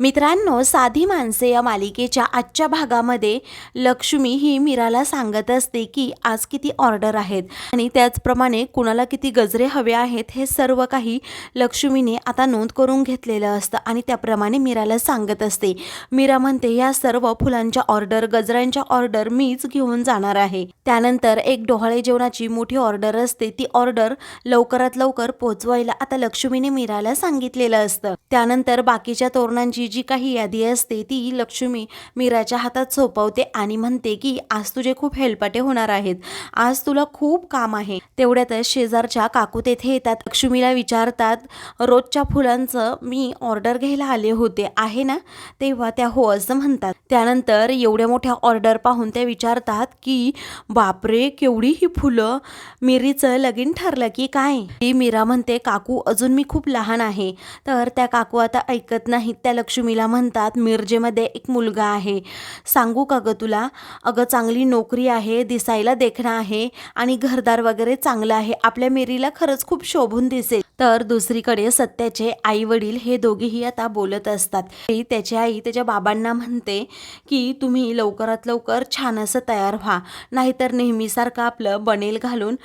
मित्रांनो साधी माणसे या मालिकेच्या आजच्या भागामध्ये लक्ष्मी ही मीराला सांगत असते की आज किती ऑर्डर आहेत आणि त्याचप्रमाणे कुणाला किती गजरे हवे आहेत हे सर्व काही लक्ष्मीने आता नोंद करून घेतलेलं असतं आणि त्याप्रमाणे मीराला सांगत असते. मीरा म्हणते या सर्व फुलांच्या ऑर्डर गजऱ्यांच्या ऑर्डर मीच घेऊन जाणार आहे. त्यानंतर एक डोहाळे जेवणाची मोठी ऑर्डर असते. ती ऑर्डर लवकरात लवकर पोहोचवायला आता लक्ष्मीने मीराला सांगितलेलं असतं. त्यानंतर बाकीच्या तोरणांची जी काही यादी असते ती लक्ष्मी मीराच्या हातात सोपवते आणि म्हणते की आज तुझे खूप हेलपाटे होणार आहेत. आज तुला खूप काम आहे. तेवढ्यातच शेजारच्या काकू तेथे येतात. लक्ष्मीला विचारतात रोजच्या फुलांचं मी ऑर्डर घ्यायला आले होते आहे ना? तेव्हा त्या हो असं म्हणतात. त्यानंतर एवढ्या मोठ्या ऑर्डर पाहून त्या विचारतात की बापरे केवढी ही फुलं? मिरीचं लगीन ठरलं की काय? ती मीरा म्हणते काकू अजून मी खूप लहान आहे. तर त्या काकू आता ऐकत नाहीत. त्या लक्ष्मीला म्हणतात मिरजेमध्ये एक मुलगा आहे. सांगू का गं तुला? अगं चांगली नोकरी आहे दिसायला देखणं आहे आणि घरदार वगैरे चांगलं आहे. आपल्या मिरीला खरंच खूप शोभून दिसेल. तर दुसरीकडे सत्याचे आई वडील हे दोघेही आता बोलत असतात. त्याची आई त्याच्या बाबांना म्हणते की तुम्ही लवकरात लवकर छान असं तयार व्हा. नाहीतर नेहमीसारखं आपलं बनेल घालून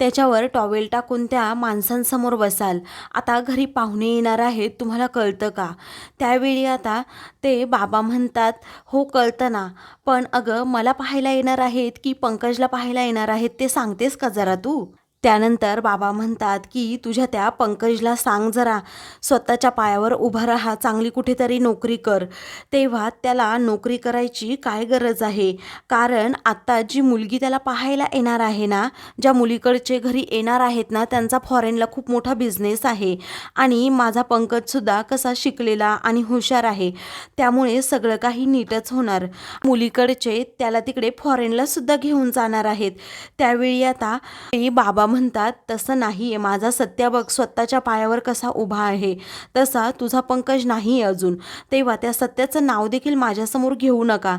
त्याच्यावर टॉवेल टाकून त्या माणसांसमोर बसाल. आता घरी पाहुणे येणार आहेत तुम्हाला कळतं का? त्यावेळी आता ते बाबा म्हणतात हो कळतं ना. पण अगं मला पाहायला येणार आहेत की पंकजला पाहायला येणार आहेत ते सांगतेस का जरा तू? त्यानंतर बाबा म्हणतात की तुझ्या त्या पंकजला सांग जरा. स्वतःच्या पायावर उभा राहा. चांगली कुठेतरी नोकरी कर. तेव्हा त्याला नोकरी करायची काय गरज आहे? कारण आत्ता जी मुलगी त्याला पाहायला येणार आहे ना ज्या मुलीकडचे घरी येणार आहेत ना त्यांचा फॉरेनला खूप मोठा बिझनेस आहे. आणि माझा पंकजसुद्धा कसा शिकलेला आणि हुशार आहे त्यामुळे सगळं काही नीटच होणार. मुलीकडचे त्याला तिकडे फॉरेनला सुद्धा घेऊन जाणार आहेत. त्यावेळी आता बाबा म्हणतात तसं नाही आहे माझा सत्या बघ स्वतःच्या पायावर कसा उभा आहे. तसा तुझा पंकज नाही आहे अजून. तेव्हा त्या सत्याचं नाव देखील माझ्यासमोर घेऊ नका.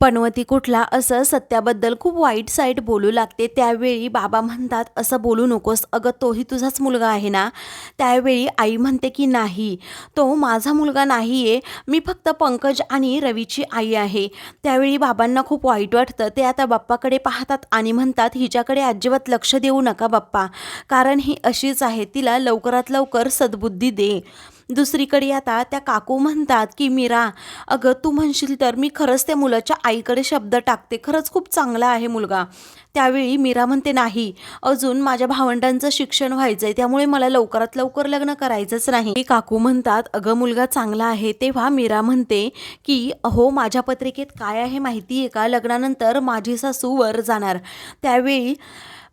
पनवती कुठला असं सत्याबद्दल खूप वाईट साईट बोलू लागते. त्यावेळी बाबा म्हणतात असं बोलू नकोस. अगं तोही तुझाच मुलगा आहे ना? त्यावेळी आई म्हणते की नाही. तो माझा मुलगा नाही आहे मी फक्त पंकज आणि रवीची आई आहे. त्यावेळी बाबांना खूप वाईट वाटतं. ते आता बाप्पाकडे पाहतात आणि म्हणतात हिच्याकडे अजिबात लक्ष देऊ नका बाप्पा. कारण ही अशीच आहे. तिला लवकरात लवकर सद्बुद्धी दे. दुसरीकडे आता त्या काकू म्हणतात की मीरा अगं तू म्हणशील तर मी खरंच त्या मुलाच्या आईकडे शब्द टाकते. खरंच खूप चांगला आहे मुलगा. त्यावेळी मीरा म्हणते नाही अजून माझ्या भावंडांचं शिक्षण व्हायचं आहे त्यामुळे मला लवकरात लवकर लग्न करायचंच नाही. मी काकू म्हणतात अगं मुलगा चांगला आहे. तेव्हा मीरा म्हणते की अहो माझ्या पत्रिकेत काय आहे माहिती आहे का? लग्नानंतर माझी सासू वर जाणार. त्यावेळी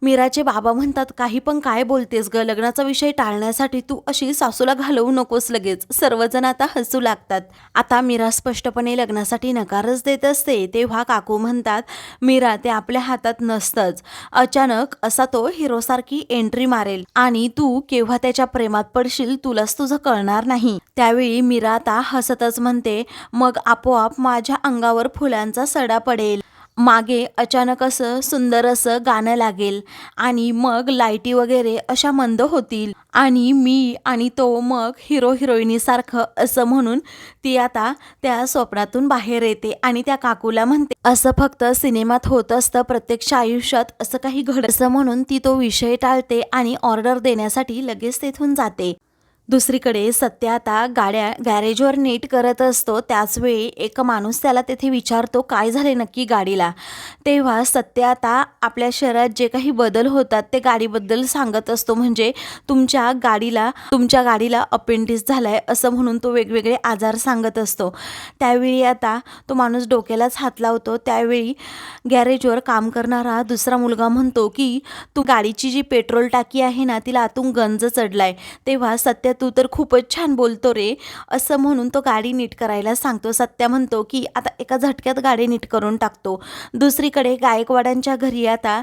मीराचे बाबा म्हणतात काही पण काय बोलतेस ग लग्नाचा विषय टाळण्यासाठी तू अशी सासूला घालवू नकोस लगेच. सर्वजण आता हसू लागतात. आता मीरा स्पष्टपणे लग्नासाठी नकारच देत असते. तेव्हा काकू म्हणतात मीरा ते आपल्या हातात नसतंच. अचानक असा तो हिरोसारखी एंट्री मारेल आणि तू केव्हा त्याच्या प्रेमात पडशील तुलाच तुझं कळणार नाही. त्यावेळी मीरा आता हसतच म्हणते मग आपोआप माझ्या अंगावर फुलांचा सडा पडेल. मागे अचानक असं सुंदर असं गाणं लागेल आणि मग लाईटी वगैरे अशा मंद होतील. आणि मी आणि तो मग हिरो हिरोईनीसारखं असं म्हणून ती आता त्या स्वप्नातून बाहेर येते आणि त्या काकूला म्हणते असं फक्त सिनेमात होत असतं प्रत्यक्ष आयुष्यात असं काही घड असं म्हणून ती तो विषय टाळते आणि ऑर्डर देण्यासाठी लगेच तेथून जाते. दुसरीकडे सत्य आता गाड्या गॅरेजवर नीट करत असतो त्याचवेळी एक माणूस त्याला तेथे विचारतो काय झाले नक्की गाडीला? तेव्हा सत्य आता आपल्या शहरात जे काही बदल होतात ते गाडीबद्दल सांगत असतो. म्हणजे तुमच्या गाडीला तुमच्या गाडीला अपेंडिस झालाय असं म्हणून तो वेगवेगळे आजार सांगत असतो. त्यावेळी आता तो माणूस डोक्यालाच हात लावतो. त्यावेळी गॅरेजवर काम करणारा दुसरा मुलगा म्हणतो की तू गाडीची जी पेट्रोल टाकी आहे ना तिला आतून गंज चढलाय. तेव्हा सत्य तू तर खूपच छान बोलतो रे. असं म्हणून तो गाडी नीट करायला सांगतो. सत्या म्हणतो की आता एका झटक्यात गाडी नीट करून टाकतो. दुसरीकडे गायकवाडांच्या घरी आता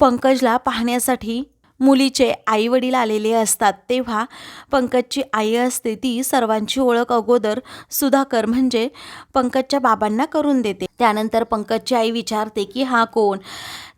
पंकजला पाहण्यासाठी मुलीचे आई वडील आलेले असतात. तेव्हा पंकजची आई असते ती सर्वांची ओळख अगोदर सुधाकर म्हणजे पंकजच्या बाबांना करून देते. त्यानंतर पंकजची आई विचारते की हा कोण?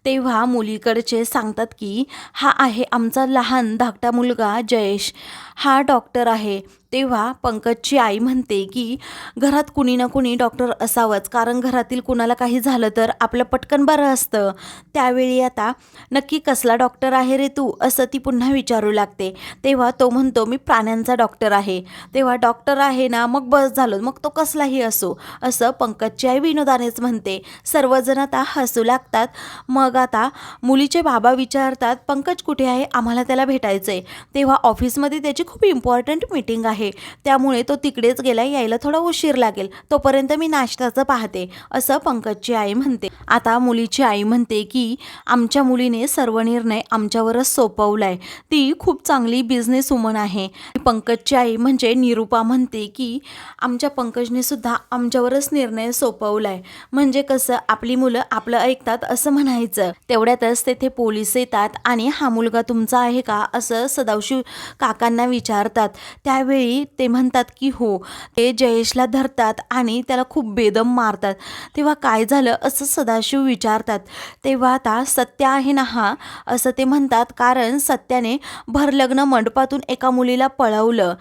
तेव्हा मुलीकडचे सांगतात की हा आहे आमचा लहान धाकटा मुलगा जयेश. हा डॉक्टर आहे. तेव्हा पंकजची आई म्हणते की घरात कुणी ना कुणी डॉक्टर असावंच. कारण घरातील कुणाला काही झालं तर आपलं पटकन बरं असतं. त्यावेळी आता नक्की कसला डॉक्टर आहे रे तू? असं ती पुन्हा विचारू लागते. तेव्हा तो म्हणतो मी प्राण्यांचा डॉक्टर आहे. तेव्हा डॉक्टर आहे ना मग बस झालं. मग तो कसलाही असो. असं पंकजची आई विनोदानेच म्हणते. सर्वजण आता हसू लागतात. मग आता मुलीचे बाबा विचारतात पंकज कुठे आहे? आम्हाला त्याला भेटायचं आहे तेव्हा ऑफिसमध्ये त्याची खूप इम्पॉर्टंट मीटिंग आहे. त्यामुळे तो तिकडेच गेला यायला थोडा उशीर लागेल. तोपर्यंत मी नाश्त्याचं पाहते असं पंकजची आई म्हणते. आता मुलीची आई म्हणते की आमच्या मुलीने सर्व निर्णय आमच्यावरच सोपवलाय. ती खूप चांगली बिझनेस वुमन आहे. पंकजची आई म्हणजे निरूपा म्हणते की आमच्या पंकजने सुद्धा आमच्यावरच निर्णय सोपवलाय. म्हणजे कसं आपली मुलं आपलं ऐकतात असं म्हणायचं. तेवढ्यातच तेथे पोलीस येतात आणि हा मुलगा तुमचा आहे का असं सदाशिव काकांना विचारतात. त्यावेळी ते म्हणतात की हो ते जयेशला धरतात आणि त्याला खूप बेदम मारतात. तेव्हा काय झालं असं सदाशिव विचारतात. तेव्हा आता सत्य आहे ना हा असं ते म्हणतात. कारण सत्याने भरलग्न मंडपातून एका मुलीला पळवलं.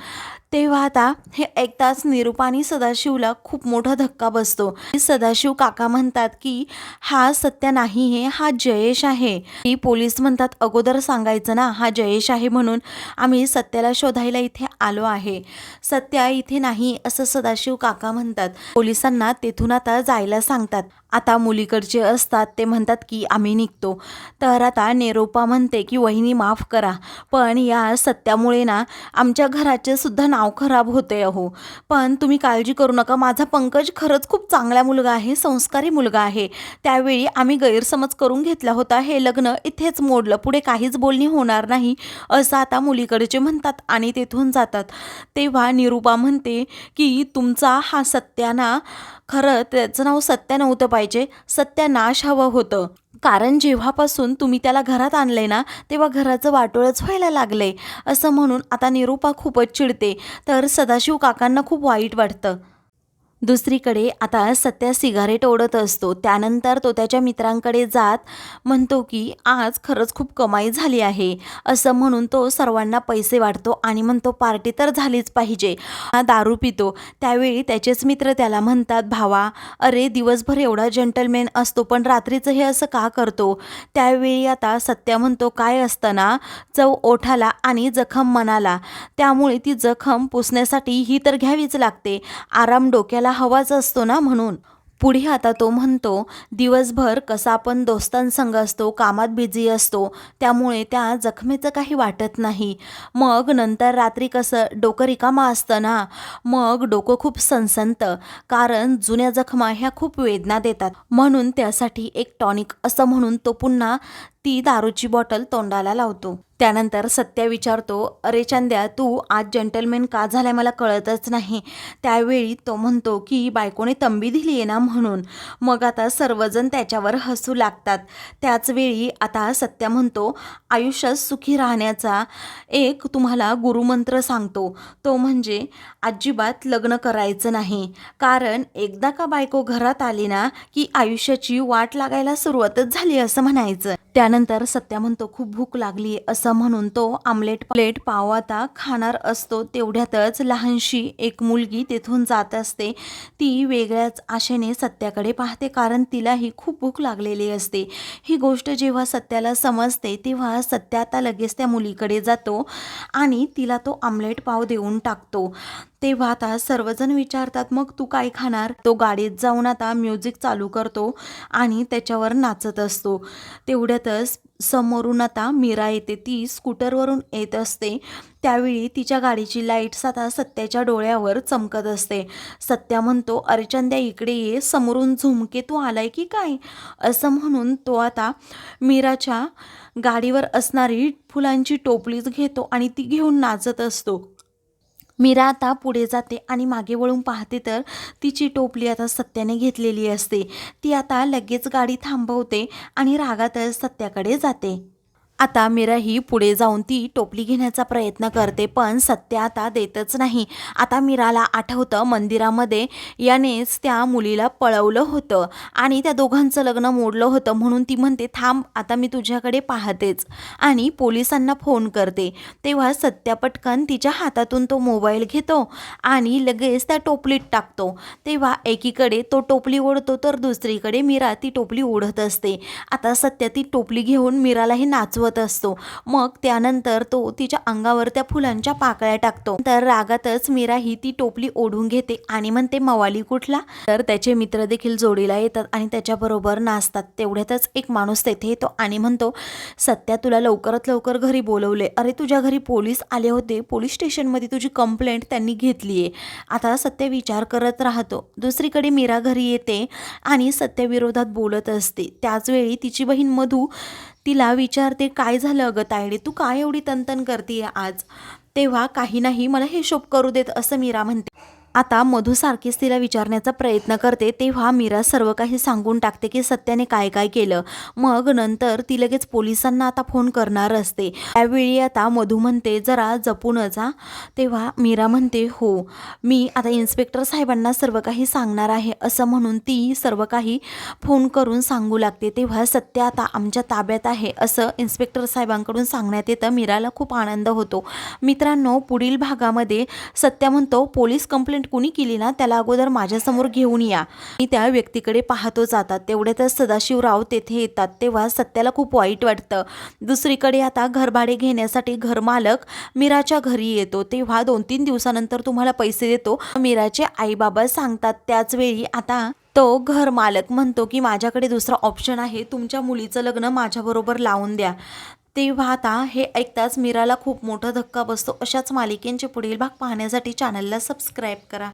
तेव्हा आता हे ऐकताच निरुपानी सदाशिवला खूप मोठा धक्का बसतो. सदाशिव काका म्हणतात की हा सत्य नाही हे हा जयेश आहे. ही पोलीस म्हणतात अगोदर सांगायचं ना हा जयेश आहे म्हणून आम्ही सत्याला शोधायला इथे आलो आहे. सत्या इथे नाही असं सदाशिव काका म्हणतात. पोलिसांना तेथून आता जायला सांगतात. आता मुलीकडचे असतात ते म्हणतात की आम्ही निघतो. तर आता नेरोपा म्हणते की वहिनी माफ करा. पण या सत्यामुळे ना आमच्या घराचे सुद्धा नाव खराब होते अहो. पण तुम्ही काळजी करू नका. माझा पंकज खरंच खूप चांगला मुलगा आहे संस्कारी मुलगा आहे. त्यावेळी आम्ही गैरसमज करून घेतला होता. हे लग्न इथेच मोडलं. पुढे काहीच बोलणी होणार नाही असं आता मुलीकडचे म्हणतात आणि तेथून जातात. तेव्हा निरूपा म्हणते की तुमचा हा सत्याना खरं त्याचं नाव सत्या नव्हतं पाहिजे सत्यानाश हवं होतं. कारण जेव्हापासून तुम्ही त्याला घरात आणलंय ना तेव्हा घराचं वाटोळच व्हायला लागलंय असं म्हणून आता निरूपा खूपच चिडते. तर सदाशिव काकांना खूप वाईट वाटतं. दुसरीकडे आता सत्या सिगारेट ओढत असतो. त्यानंतर तो त्याच्या मित्रांकडे जात म्हणतो की आज खरंच खूप कमाई झाली आहे. असं म्हणून तो सर्वांना पैसे वाटतो आणि म्हणतो पार्टी तर झालीच पाहिजे. हा दारू पितो. त्यावेळी त्याचेच मित्र त्याला म्हणतात भावा अरे दिवसभर एवढा जंटलमॅन असतो पण रात्रीचं हे असं का करतो? त्यावेळी आता सत्या म्हणतो काय असताना चव ओठाला आणि जखम मनाला. त्यामुळे ती जखम पुसण्यासाठी ही तर घ्यावीच लागते. आराम डोक्याला हवाच असतो ना म्हणून. पुढे आता तो म्हणतो दिवसभर कसा आपण दोस्तांसंग असतो कामात बिझी असतो त्यामुळे त्या जखमेचं काही वाटत नाही. मग नंतर रात्री कसं डोकं रिकामा असतं ना? मग डोकं खूप सणसणतं कारण जुन्या जखमा ह्या खूप वेदना देतात. म्हणून त्यासाठी एक टॉनिक असं म्हणून तो पुन्हा ती दारूची बॉटल तोंडाला लावतो. त्यानंतर सत्या विचारतो अरे चंद्या तू आज जंटलमॅन का झालाय मला कळतच नाही. त्यावेळी तो म्हणतो की बायकोने तंबी दिली आहे ना म्हणून. मग आता सर्वजण त्याच्यावर हसू लागतात. त्याचवेळी आता सत्या म्हणतो आयुष्यात सुखी राहण्याचा एक तुम्हाला गुरुमंत्र सांगतो. तो म्हणजे अजिबात लग्न करायचं नाही. कारण एकदा का बायको घरात आली ना की आयुष्याची वाट लागायला सुरुवातच झाली असं म्हणायचं. त्यानंतर सत्या म्हणतो खूप भूक लागली असं म्हणून तो आमलेट प्लेट पाव आता खाणार असतो. तेवढ्यातच लहानशी एक मुलगी तेथून जात असते. ती वेगळ्याच आशेने सत्याकडे पाहते कारण तिलाही खूप भूक लागलेली असते. ही गोष्ट जेव्हा सत्याला समजते तेव्हा सत्या आता लगेच त्या मुलीकडे जातो आणि तिला तो आमलेट पाव देऊन टाकतो. तेव्हा आता सर्वजण विचारतात मग तू काय खाणार? तो गाडीत जाऊन आता म्युझिक चालू करतो आणि त्याच्यावर नाचत असतो. तेवढ्यातच समोरून आता मीरा येते. ती स्कूटरवरून येत असते. त्यावेळी तिच्या गाडीची लाईट्स आता सत्याच्या डोळ्यावर चमकत असते. सत्या म्हणतो अर्चंद्या इकडे ये. समोरून झुमके तू आलाय की काय? असं म्हणून तो आता मीराच्या गाडीवर असणारी फुलांची टोपलीच घेतो आणि ती घेऊन नाचत असतो. मीरा आता पुढे जाते आणि मागे वळून पाहते तर तिची टोपली आता सत्याने घेतलेली असते. ती आता लगेच गाडी थांबवते आणि रागातच सत्याकडे जाते. आता मीरा ही पुढे जाऊन ती टोपली घेण्याचा प्रयत्न करते पण सत्य आता देतच नाही. आता मीराला आठवतं मंदिरामध्ये यानेच त्या मुलीला पळवलं होतं आणि त्या दोघांचं लग्न मोडलं होतं म्हणून ती म्हणते थांब आता मी तुझ्याकडे पाहतेच. आणि पोलिसांना फोन करते. तेव्हा सत्या पटकन तिच्या हातातून तो मोबाईल घेतो आणि लगेच त्या टोपलीत टाकतो. तेव्हा एकीकडे तो टोपली ओढतो तर दुसरीकडे मीरा ती टोपली ओढत असते. आता सत्या ती टोपली घेऊन मीरालाही नाचवत असतो. मग त्यानंतर तो तिच्या अंगावर त्या फुलांच्या पाकळ्या टाकतो. तर रागातच मीरा ही ती टोपली ओढून घेते आणि म्हणते मवाली कुठला? तर त्याचे मित्र देखील जोडीला येतात आणि त्याच्याबरोबर नाचतात. तेवढ्यातच एक माणूस तेथे येतो आणि म्हणतो सत्या तुला लवकरात लवकर घरी बोलवले. अरे तुझ्या घरी पोलीस आले होते. पोलीस स्टेशनमध्ये तुझी कंप्लेंट त्यांनी घेतली आहे. आता सत्य विचार करत राहतो. दुसरीकडे मीरा घरी येते आणि सत्याविरोधात बोलत असते. त्याचवेळी तिची बहीण मधू तिला विचारते काय झालं अगं तायडे? तू काय एवढी तनतन करते आज? तेव्हा काही नाही मला हिशोब करू देत असं मीरा म्हणते. आता मधूसारखीच तिला विचारण्याचा प्रयत्न करते तेव्हा मीरा सर्व काही सांगून टाकते की सत्याने काय काय केलं. मग नंतर ती लगेच पोलिसांना आता फोन करणार असते. त्यावेळी आता मधू म्हणते जरा जपून जा. तेव्हा मीरा म्हणते हो मी आता इन्स्पेक्टर साहेबांना सर्व काही सांगणार आहे. असं म्हणून ती सर्व काही फोन करून सांगू लागते. तेव्हा सत्य आता आमच्या ताब्यात आहे असं इन्स्पेक्टर साहेबांकडून सांगण्यात येतं. मीराला खूप आनंद होतो. मित्रांनो पुढील भागामध्ये सत्या म्हणतो पोलीस कंप्लेंट कुणी केली ना त्याला अगोदर माझ्यासमोर घेऊन या. मी त्या व्यक्तीकडे पाहतो जातात. तेवढ्यातच सदाशिवराव तेथे येतात. तेव्हा सत्याला खूप वाईट वाटतं. दुसरीकडे आता घरभाडे घेण्यासाठी घरमालक मीराच्या घरी येतो. तेव्हा दोन तीन दिवसानंतर तुम्हाला पैसे देतो. मीराचे आईबाबा सांगतात त्याच वेळी आता तो घर मालक म्हणतो की माझ्याकडे दुसरा ऑप्शन आहे. तुमच्या मुलीचं लग्न माझ्याबरोबर लावून द्या. तेव्हा आता हे ऐकताच मीराला खूप मोठा धक्का बसतो. अशाच मालिकेंचे पुढील भाग पाहण्यासाठी चॅनलला सबस्क्राईब करा.